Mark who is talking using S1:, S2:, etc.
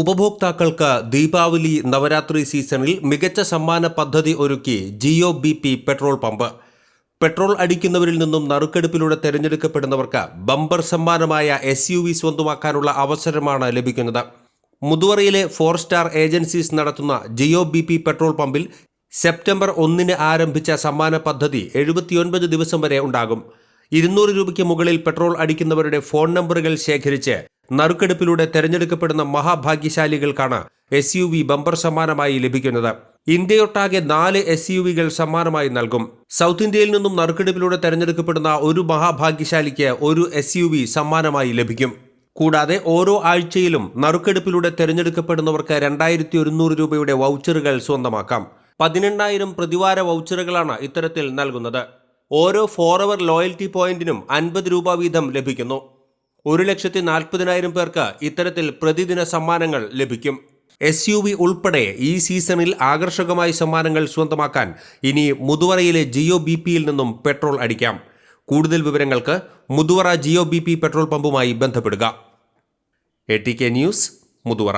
S1: ഉപഭോക്താക്കൾക്ക് ദീപാവലി നവരാത്രി സീസണിൽ മികച്ച സമ്മാന പദ്ധതി ഒരുക്കി Jio B P petrol pump. Petrol അടിക്കുന്നവരിൽ നിന്നും നറുക്കെടുപ്പിലൂടെ തിരഞ്ഞെടുക്കപ്പെടുന്നവർക്ക് ബമ്പർ സമ്മാനമായ എസ് യു വി സ്വന്തമാക്കാനുള്ള അവസരമാണ് ലഭിക്കുന്നത്. മുതുവറയിലെ ഫോർ സ്റ്റാർ ഏജൻസീസ് നടത്തുന്ന ജിയോ ബി പി പെട്രോൾ പമ്പിൽ സെപ്റ്റംബർ ഒന്നിന് ആരംഭിച്ച സമ്മാന പദ്ധതി എഴുപത്തിയൊൻപത് ദിവസം വരെ ഉണ്ടാകും. ഇരുന്നൂറ് രൂപയ്ക്ക് മുകളിൽ പെട്രോൾ അടിക്കുന്നവരുടെ ഫോൺ നമ്പറുകൾ ശേഖരിച്ച് നറുക്കെടുപ്പിലൂടെ തെരഞ്ഞെടുക്കപ്പെടുന്ന മഹാഭാഗ്യശാലികൾക്കാണ് എസ് യു വി ബമ്പർ സമ്മാനമായി ലഭിക്കുന്നത്. ഇന്ത്യയൊട്ടാകെ നാല് എസ് യു വികൾ സമ്മാനമായി നൽകും. സൗത്ത് ഇന്ത്യയിൽ നിന്നും നറുക്കെടുപ്പിലൂടെ തെരഞ്ഞെടുക്കപ്പെടുന്ന ഒരു മഹാഭാഗ്യശാലിക്ക് ഒരു എസ് യു വി സമ്മാനമായി ലഭിക്കും. കൂടാതെ ഓരോ ആഴ്ചയിലും നറുക്കെടുപ്പിലൂടെ തെരഞ്ഞെടുക്കപ്പെടുന്നവർക്ക് രണ്ടായിരത്തി ഒരുന്നൂറ് രൂപയുടെ വൗച്ചറുകൾ സ്വന്തമാക്കാം. പതിനെണ്ണായിരം പ്രതിവാര വൗച്ചറുകളാണ് ഇത്തരത്തിൽ നൽകുന്നത്. ഓരോ ഫോർ അവർ ലോയൽറ്റി പോയിന്റിനും അൻപത് രൂപ വീതം ലഭിക്കുന്നു. ഒരു ലക്ഷത്തി നാൽപ്പതിനായിരം പേർക്ക് ഇത്തരത്തിൽ പ്രതിദിന സമ്മാനങ്ങൾ ലഭിക്കും. എസ് യു വി ഉൾപ്പെടെ ഈ സീസണിൽ ആകർഷകമായ സമ്മാനങ്ങൾ സ്വന്തമാക്കാൻ ഇനി മുതുവറയിലെ ജിയോ ബി പിയിൽ നിന്നും പെട്രോൾ അടിക്കാം. കൂടുതൽ വിവരങ്ങൾക്ക് Muthuvara Jio B P petrol പമ്പുമായി ബന്ധപ്പെടുക. A T K news Muthuvara.